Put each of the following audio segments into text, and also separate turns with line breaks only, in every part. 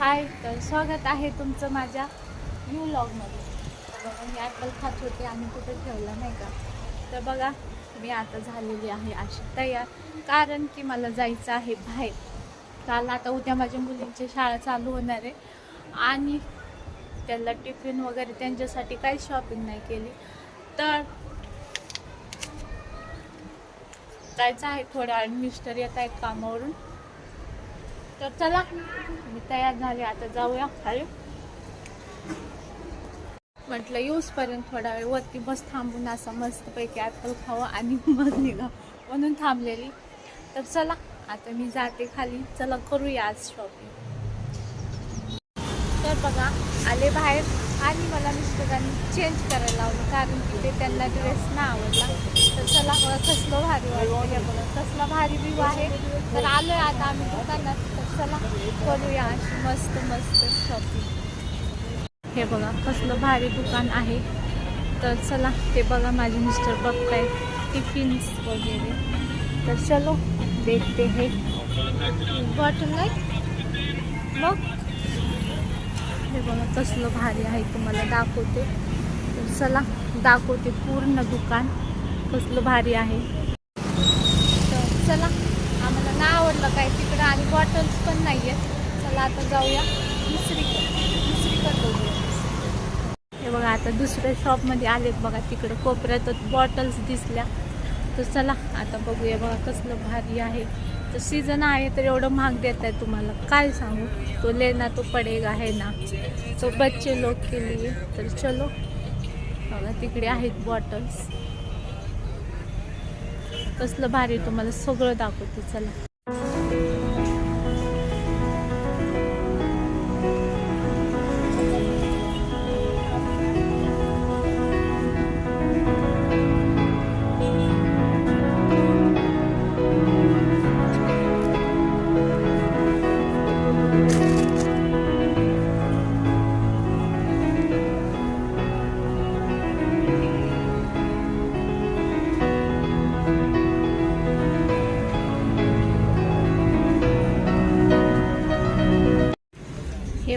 हाय तर स्वागत आहे तुमचं माझ्या न्यू लॉगमध्ये तर बघा मी ॲपल खात होते आणि कुठं ठेवलं नाही का? तर बघा मी आता झालेली आहे अशी तयार. कारण की मला जायचं आहे बाहेर. काल आता उद्या माझ्या मुलींची शाळा चालू होणार आहे. आणि त्यांना टिफिन वगैरे त्यांच्यासाठी काही शॉपिंग नाही केली. तर जायचं आहे थोड्या मिस्टर येत आहेत कामावरून. तर चला मी तयार झाले आता जाऊया खाली. म्हटलं येऊसपर्यंत थोडा वेळ वरती बस थांबून असं मस्तपैकी ॲपल खावं आणि मग निघा म्हणून थांबलेली. तर चला आता मी जाते खाली. चला करूया आज शॉपिंग तर बघा आले बाहेर आणि मला मिस्टरांनी चेंज करायला लावलं कारण की ते त्यांना ड्रेस ना आवडला. तर चला बघा कसलं भारी वाटतं बघा. कसला भारी व्ह्यू आहे. तर आलो आहे आता आम्ही दुकानात. चला करूया अशी मस्त मस्त शॉपिंग हे बघा कसलं भारी दुकान आहे. तर चला ते बघा माझे मिस्टर बघतायत टिफिन्स वगैरे. तर चलो देखते हे. बॉटल नाही? मग? हे बघा कसलं भारी आहे तुम्हाला दाखवते. तर चला दाखवते पूर्ण दुकान कसलं भारी आहे. तर चला ना आवडलं काय तिकडं आणि बॉटल्स पण नाही आहेत चला आता जाऊया. दुसरीकडे दुसरीकडे बघूया हे बघा आता दुसऱ्या शॉपमध्ये आलेत बघा तिकडं कोपऱ्यातच बॉटल्स दिसल्या. तर चला आता बघूया बघा कसलं भारी आहे. तर सीझन आहे तर एवढं महाग देत आहे तुम्हाला. काय सांगू? तो लेना तो पडेगा है ना? तो बच्चे लोक के लिए. तर चलो बघा तिकडे आहेत बॉटल्स कसलं भारी तुम्हाला. सगळं दाखवते. चला. हे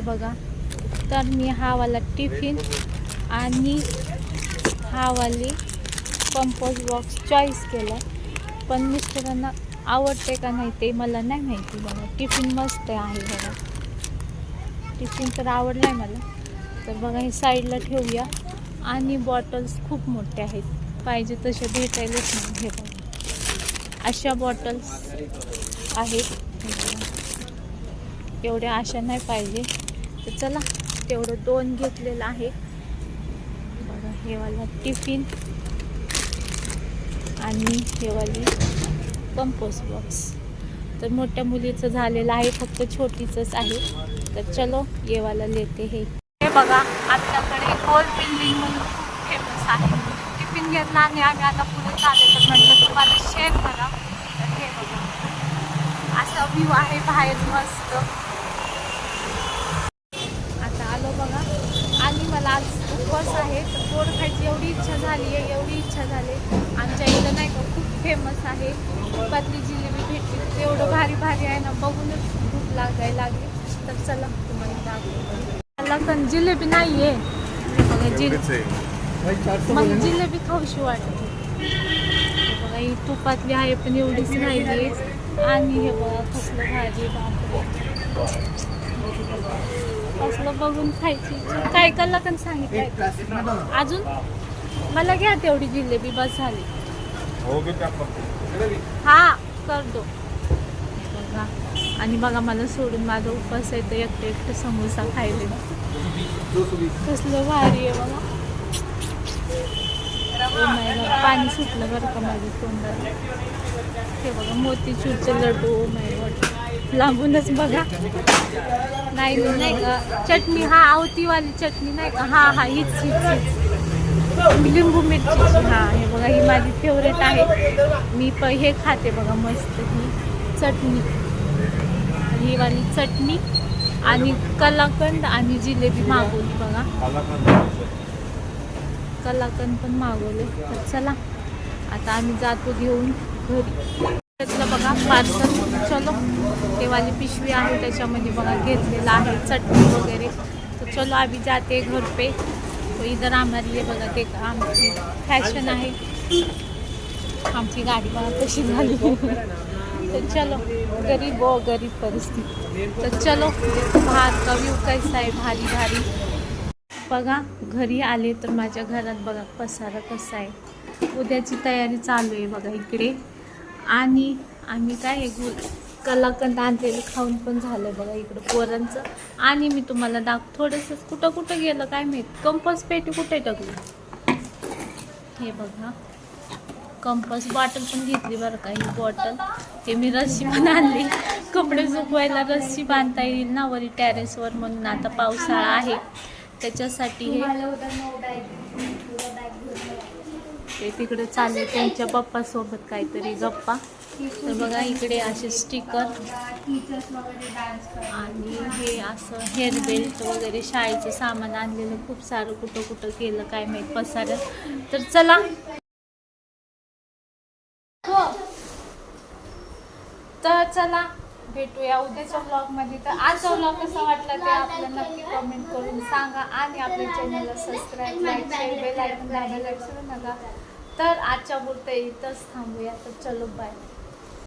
बघा. तर मी हा वाला टिफिन आणि हा वाली बॉक्स चॉईस केला. पण मिस्टरांना आवडते का नाही ते मला नाही माहिती बघा. टिफिन मस्त आहे बघा. टिफिन तर आवडला आहे मला. तर बघा हे साईडला ठेवूया. आणि बॉटल्स खूप मोठ्या आहेत. पाहिजे तसे भेटायलाच नाही हे बघा. अशा बॉटल्स आहेत. एवढ्या अशा नाही पाहिजे. तर चला तेवढं दोन घेतलेलं आहे. बघा हे वाला टिफिन आणि हे वाली कंपोस्ट बॉक्स तर मोठ्या मुलीचं झालेलं आहे फक्त छोटीचंच आहे. तर चलो येवाला लेते हे. हे बघा आमच्याकडे गोल बिल्डिंग म्हणून खूप फेमस आहे. टिफिन घेतला आणि आम्ही आता पुढे चालले तर म्हटलं तुम्हाला शेअर करा. तर हे बघा. असा व्ह्यू आहे बाहेर मस्त आता आलो बघा आणि मला आज उपवास आहे तर गोड खायची एवढी इच्छा झाली आहे एवढी इच्छा झाली आमच्या इथं नाही का खूप फेमस आहे. तुपातली जिलेबी भेटली. तेवढं भारी भारी आहे ना. बघूनच भूक लागायला लागली. तर चला तुम्हाला मला पण जिलेबी नाही आहे. बघा जिलेबी मग जिलेबी खाऊशी वाटते. हे बघा ही तुपातली आहे पण एवढीच नाही आहे आणि हे बघा कसलं भाजी कसलं बघून खायची. काय कल्ला पण सांगितलं अजून? मला घ्या तेवढी जिलेबी बस झाली. हा कर दो बघा. आणि बघा मला सोडून माझा उपवास आहे तर एकटं एकटं समोसा खायले. कसलं भारी आहे बघा. पाणी सुटलं बरं का माझ्या तोंडाला. हे बघा मोतीचूरचे लड्डू नाही गॉड. लांबूनच बघा. नाही नाही का चटणी हा आवतीवाली चटणी नाही का? हा हा हीच हीच हीच. लिंबू मिरची हा हे बघा ही माझी फेवरेट आहे. मी प हे खाते बघा मस्त. ही चटणी. ही वाली चटणी आणि कलाकंद आणि जिलेबी मागवली बघा. कलाकंद पण मागवले. तर चला आता आम्ही जातो घेऊन घरी. त्यातलं बघा पार्सल. चलो ते वाली पिशवी आहे त्याच्यामध्ये बघा घेतलेलं आहे चटणी वगैरे. तर चलो आम्ही जाते घर पे तो इधर आम्हाला बघा ते आमची फॅशन आहे. आमची गाडी बघा कशी झाली. तर चलो गरीब व गरीब परिस्थिती. तर चलो भात का व्यू कैसा आहे भारी भारी. बघा घरी आले तर माझ्या घरात बघा पसारा कसा आहे. उद्याची तयारी चालू आहे बघा इकडे. आणि आम्ही काय गुल गु कलाकंद आणलेलं खाऊन पण झालं बघा इकडं पोरांचं. आणि मी तुम्हाला दाख थोडंसं कुठं कुठं गेलं काय माहीत. कंपस पेटी कुठे टाकली? हे बघा. कंपस बॉटल पण घेतली बरं का ही बॉटल. ते मी रस्सी पण आणली. कपडे सुकवायला रस्सी बांधता येईल ना वरी टॅरेसवर म्हणून. आता पावसाळा आहे. त्याच्यासाठी हे ते तिकडे चालले त्यांच्या पप्पासोबत काहीतरी गप्पा. तर बघा इकडे असे स्टिकर आणि हे असं हेअर बेल्ट वगैरे शाळेचं सामान आणलेलं. खूप सारं कुठं कुठं केलं काय माहीत पसारं. तर चला चला भेटूया उद्याच्या ब्लॉगमध्ये तर आजचा ब्लॉग कसा वाटला ते आपल्याला नक्की कमेंट करून सांगा आणि आपल्या चॅनलला subscribe like share bell icon दाबायला विसरू नका. तर आजच्या पुरतं इथंच थांबूया. तर चलो बाय